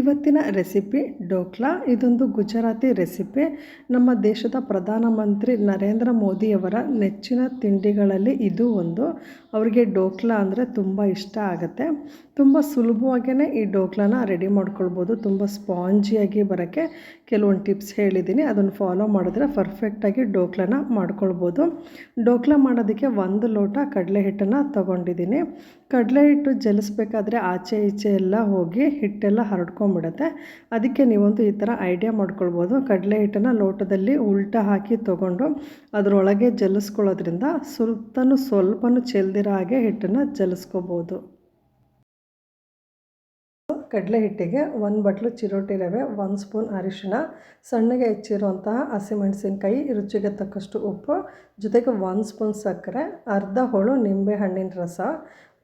ಇವತ್ತಿನ ರೆಸಿಪಿ ಡೋಕ್ಲಾ. ಇದೊಂದು ಗುಜರಾತಿ ರೆಸಿಪಿ. ನಮ್ಮ ದೇಶದ ಪ್ರಧಾನಮಂತ್ರಿ ನರೇಂದ್ರ ಮೋದಿಯವರ ನೆಚ್ಚಿನ ತಿಂಡಿಗಳಲ್ಲಿ ಇದು ಒಂದು. ಅವರಿಗೆ ಡೋಕ್ಲಾ ಅಂದರೆ ತುಂಬ ಇಷ್ಟ ಆಗುತ್ತೆ. ತುಂಬ ಸುಲಭವಾಗಿಯೇ ಈ ಡೋಕ್ಲಾನ ರೆಡಿ ಮಾಡ್ಕೊಳ್ಬೋದು. ತುಂಬ ಸ್ಪಾಂಜಿಯಾಗಿ ಬರೋಕ್ಕೆ ಕೆಲವೊಂದು ಟಿಪ್ಸ್ ಹೇಳಿದ್ದೀನಿ. ಅದನ್ನು ಫಾಲೋ ಮಾಡಿದ್ರೆ ಪರ್ಫೆಕ್ಟಾಗಿ ಡೋಕ್ಲಾನ ಮಾಡ್ಕೊಳ್ಬೋದು. ಡೋಕ್ಲಾ ಮಾಡೋದಕ್ಕೆ ಒಂದು ಲೋಟ ಕಡಲೆ ಹಿಟ್ಟನ್ನು ತೊಗೊಂಡಿದ್ದೀನಿ. ಕಡಲೆ ಹಿಟ್ಟು ಜಲಿಸ್ಬೇಕಾದ್ರೆ ಆಚೆ ಈಚೆ ಎಲ್ಲ ಹೋಗಿ ಹಿಟ್ಟೆಲ್ಲ ಹರಡ್ಕೊಂಬಿಡುತ್ತೆ ಅದಕ್ಕೆ ನೀವೊಂದು ಈ ಥರ ಐಡಿಯಾ ಮಾಡ್ಕೊಳ್ಬೋದು. ಕಡಲೆ ಹಿಟ್ಟನ್ನು ಲೋಟದಲ್ಲಿ ಉಲ್ಟ ಹಾಕಿ ತೊಗೊಂಡು ಅದರೊಳಗೆ ಜಲಿಸ್ಕೊಳ್ಳೋದ್ರಿಂದ ಸ್ವಲ್ಪನೂ ಸ್ವಲ್ಪನೂ ಚೆಲ್ದಿರೋ ಹಾಗೆ ಹಿಟ್ಟನ್ನು ಜಲಿಸ್ಕೋಬೋದು. ಕಡಲೆ ಹಿಟ್ಟಿಗೆ ಒಂದು ಬಟ್ಲು ಚಿರೋಟಿ ರವೆ ಒಂದು ಸ್ಪೂನ್ ಅರಿಶಿಣ, ಸಣ್ಣಗೆ ಹೆಚ್ಚಿರುವಂತಹ ಹಸಿಮೆಣಸಿನ್ಕಾಯಿ, ರುಚಿಗೆ ತಕ್ಕಷ್ಟು ಉಪ್ಪು, ಜೊತೆಗೆ ಒಂದು ಸ್ಪೂನ್ ಸಕ್ಕರೆ, ಅರ್ಧ ಹೋಳು ನಿಂಬೆ ಹಣ್ಣಿನ ರಸ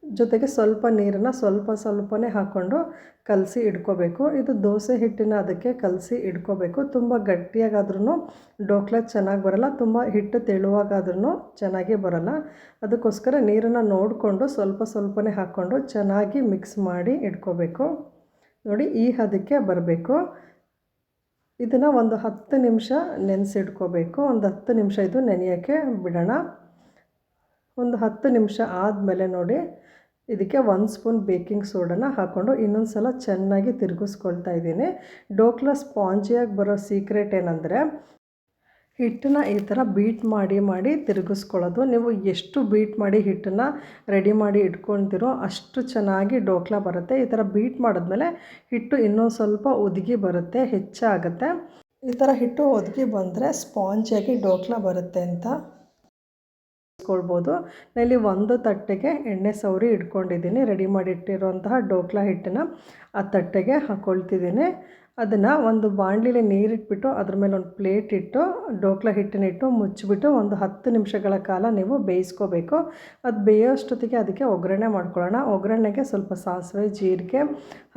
ಜೊತೆಗೆ ಸ್ವಲ್ಪ ನೀರನ್ನು ಸ್ವಲ್ಪ ಸ್ವಲ್ಪನೇ ಹಾಕ್ಕೊಂಡು ಕಲಸಿ ಇಡ್ಕೋಬೇಕು ಇದು ದೋಸೆ ಹಿಟ್ಟಿನ ಅದಕ್ಕೆ ಕಲಸಿ ಇಡ್ಕೋಬೇಕು ತುಂಬ ಗಟ್ಟಿಯಾಗಾದ್ರೂ ಡೋಕ್ಲ ಚೆನ್ನಾಗಿ ಬರಲ್ಲ, ತುಂಬ ಹಿಟ್ಟು ತೆಳುವಾಗಾದ್ರೂ ಚೆನ್ನಾಗಿ ಬರಲ್ಲ. ಅದಕ್ಕೋಸ್ಕರ ನೀರನ್ನು ನೋಡಿಕೊಂಡು ಸ್ವಲ್ಪ ಸ್ವಲ್ಪನೇ ಹಾಕ್ಕೊಂಡು ಚೆನ್ನಾಗಿ ಮಿಕ್ಸ್ ಮಾಡಿ ಇಟ್ಕೋಬೇಕು. ನೋಡಿ, ಈ ಹದಕ್ಕೆ ಬರಬೇಕು. ಇದನ್ನು ಒಂದು ಹತ್ತು ನಿಮಿಷ ನೆನೆಸಿಡ್ಕೋಬೇಕು ಒಂದು ಹತ್ತು ನಿಮಿಷ ಇದು ನೆನೆಯೋಕ್ಕೆ ಬಿಡೋಣ. ಒಂದು ಹತ್ತು ನಿಮಿಷ ಆದಮೇಲೆ ನೋಡಿ, ಇದಕ್ಕೆ ಒಂದು ಸ್ಪೂನ್ ಬೇಕಿಂಗ್ ಸೋಡನ ಹಾಕ್ಕೊಂಡು ಇನ್ನೊಂದು ಸಲ ಚೆನ್ನಾಗಿ ತಿರುಗಿಸ್ಕೊಳ್ತಾ ಇದ್ದೀನಿ. ಡೋಕ್ಲಾ ಸ್ಪಾಂಜಿಯಾಗಿ ಬರೋ ಸೀಕ್ರೆಟ್ ಏನಂದರೆ, ಹಿಟ್ಟನ್ನ ಈ ಥರ ಬೀಟ್ ಮಾಡಿ ಮಾಡಿ ತಿರುಗಿಸ್ಕೊಳ್ಳೋದು. ನೀವು ಎಷ್ಟು ಬೀಟ್ ಮಾಡಿ ಹಿಟ್ಟನ್ನು ರೆಡಿ ಮಾಡಿ ಇಟ್ಕೊಳ್ತಿರೋ ಅಷ್ಟು ಚೆನ್ನಾಗಿ ಡೋಕ್ಲಾ ಬರುತ್ತೆ. ಈ ಥರ ಬೀಟ್ ಮಾಡಿದ್ಮೇಲೆ ಹಿಟ್ಟು ಇನ್ನೊಂದು ಸ್ವಲ್ಪ ಒದಗಿ ಬರುತ್ತೆ, ಹೆಚ್ಚಾಗುತ್ತೆ. ಈ ಥರ ಹಿಟ್ಟು ಒದಗಿ ಬಂದರೆ ಸ್ಪಾಂಜಿಯಾಗಿ ಡೋಕ್ಲಾ ಬರುತ್ತೆ ಅಂತ. ಇಟ್ಕೊಳ್ಬೋದು ಇಲ್ಲಿ ಒಂದು ತಟ್ಟೆಗೆ ಎಣ್ಣೆ ಸೌರಿ ಇಟ್ಕೊಂಡಿದ್ದೀನಿ. ರೆಡಿ ಮಾಡಿಟ್ಟಿರುವಂತಹ ಡೋಕ್ಲಾ ಹಿಟ್ಟನ್ನು ಆ ತಟ್ಟೆಗೆ ಹಾಕ್ಕೊಳ್ತಿದ್ದೀನಿ ಅದನ್ನು ಒಂದು ಬಾಣಲಿಲಿ ನೀರಿಟ್ಬಿಟ್ಟು ಅದ್ರ ಮೇಲೆ ಒಂದು ಪ್ಲೇಟ್ ಇಟ್ಟು, ಡೋಕ್ಲ ಹಿಟ್ಟನ್ನಿಟ್ಟು ಮುಚ್ಚಿಬಿಟ್ಟು ಒಂದು ಹತ್ತು ನಿಮಿಷಗಳ ಕಾಲ ನೀವು ಬೇಯಿಸ್ಕೋಬೇಕು. ಅದು ಬೇಯೋಷ್ಟೊತ್ತಿಗೆ ಅದಕ್ಕೆ ಒಗ್ಗರಣೆ ಮಾಡ್ಕೊಳ್ಳೋಣ. ಒಗ್ಗರಣೆಗೆ ಸ್ವಲ್ಪ ಸಾಸಿವೆ, ಜೀರಿಗೆ,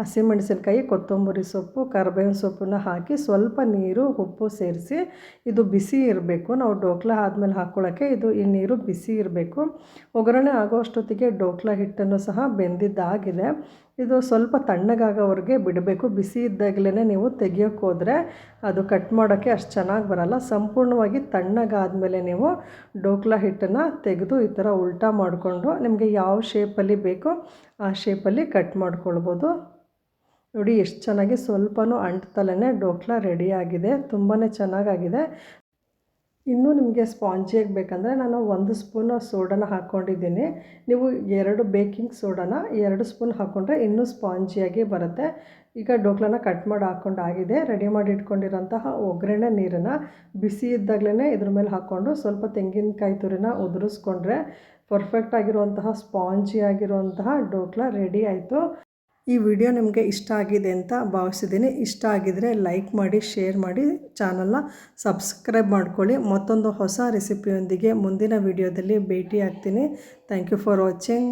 ಹಸಿಮೆಣಸಿನ್ಕಾಯಿ, ಕೊತ್ತಂಬರಿ ಸೊಪ್ಪು, ಕರಿಬೇವಿನ ಸೊಪ್ಪನ್ನು ಹಾಕಿ ಸ್ವಲ್ಪ ನೀರು, ಉಪ್ಪು ಸೇರಿಸಿ ಇದು ಬಿಸಿ ಇರಬೇಕು. ನಾವು ಡೋಕ್ಲ ಆದಮೇಲೆ ಹಾಕ್ಕೊಳ್ಳೋಕ್ಕೆ ಇದು ಈ ನೀರು ಬಿಸಿ ಇರಬೇಕು. ಒಗ್ಗರಣೆ ಆಗೋ ಅಷ್ಟೊತ್ತಿಗೆ ಡೋಕ್ಲಾ ಹಿಟ್ಟನ್ನು ಸಹ ಬೆಂದಿದ್ದಾಗಿದೆ. ಇದು ಸ್ವಲ್ಪ ತಣ್ಣಗಾಗೋವರೆಗೆ ಬಿಡಬೇಕು. ಬಿಸಿ ಇದ್ದಾಗಲೇ ನೀವು ತೆಗಿಯೋಕ್ಕೆ ಹೋದರೆ ಅದು ಕಟ್ ಮಾಡೋಕ್ಕೆ ಅಷ್ಟು ಚೆನ್ನಾಗಿ ಬರಲ್ಲ. ಸಂಪೂರ್ಣವಾಗಿ ತಣ್ಣಗಾದಮೇಲೆ ನೀವು ಡೋಕ್ಲಾ ಹಿಟ್ಟನ್ನು ತೆಗೆದು ಈ ಥರ ಉಲ್ಟಾ ಮಾಡಿಕೊಂಡು ನಿಮಗೆ ಯಾವ ಶೇಪಲ್ಲಿ ಬೇಕೋ ಆ ಶೇಪಲ್ಲಿ ಕಟ್ ಮಾಡ್ಕೊಳ್ಬೋದು. ನೋಡಿ, ಎಷ್ಟು ಚೆನ್ನಾಗಿ ಸ್ವಲ್ಪನೂ ಅಂಟ್ತಲೇ ಡೋಕ್ಲಾ ರೆಡಿಯಾಗಿದೆ ತುಂಬಾ ಚೆನ್ನಾಗಾಗಿದೆ. ಇನ್ನೂ ನಿಮಗೆ ಸ್ಪಾಂಜಿಯಾಗಿ ಬೇಕಂದರೆ ನಾನು ಒಂದು ಸ್ಪೂನ್ ಸೋಡಾನ ಹಾಕ್ಕೊಂಡಿದ್ದೀನಿ. ನೀವು ಎರಡು ಬೇಕಿಂಗ್ ಸೋಡಾನ ಎರಡು ಸ್ಪೂನ್ ಹಾಕ್ಕೊಂಡ್ರೆ ಇನ್ನೂ ಸ್ಪಾಂಜಿಯಾಗಿ ಬರುತ್ತೆ. ಈಗ ಡೋಕ್ಲನ ಕಟ್ ಮಾಡಿ ಹಾಕ್ಕೊಂಡು ಆಗಿದೆ. ರೆಡಿ ಮಾಡಿ ಇಟ್ಕೊಂಡಿರೋಂತಹ ಒಗ್ಗರಣೆ ನೀರನ್ನು ಬಿಸಿ ಇದ್ದಾಗಲೇ ಇದ್ರ ಮೇಲೆ ಹಾಕ್ಕೊಂಡು ಸ್ವಲ್ಪ ತೆಂಗಿನಕಾಯಿ ತುರಿನ ಉದುರಿಸ್ಕೊಂಡ್ರೆ ಪರ್ಫೆಕ್ಟ್ ಆಗಿರುವಂತಹ ಸ್ಪಾಂಜಿ ಆಗಿರುವಂತಹ ಡೋಕ್ಲ ರೆಡಿ ಆಯಿತು. ಈ ವಿಡಿಯೋ ನಿಮಗೆ ಇಷ್ಟ ಆಗಿದೆ ಅಂತ ಭಾವಿಸಿದ್ದೀನಿ. ಇಷ್ಟ ಆಗಿದರೆ ಲೈಕ್ ಮಾಡಿ, ಶೇರ್ ಮಾಡಿ, ಚಾನಲ್ನ ಸಬ್ಸ್ಕ್ರೈಬ್ ಮಾಡ್ಕೊಳ್ಳಿ. ಮತ್ತೊಂದು ಹೊಸ ರೆಸಿಪಿಯೊಂದಿಗೆ ಮುಂದಿನ ವಿಡಿಯೋದಲ್ಲಿ ಭೇಟಿ ಆಗ್ತೀನಿ ಥ್ಯಾಂಕ್ ಯು ಫಾರ್ ವಾಚಿಂಗ್.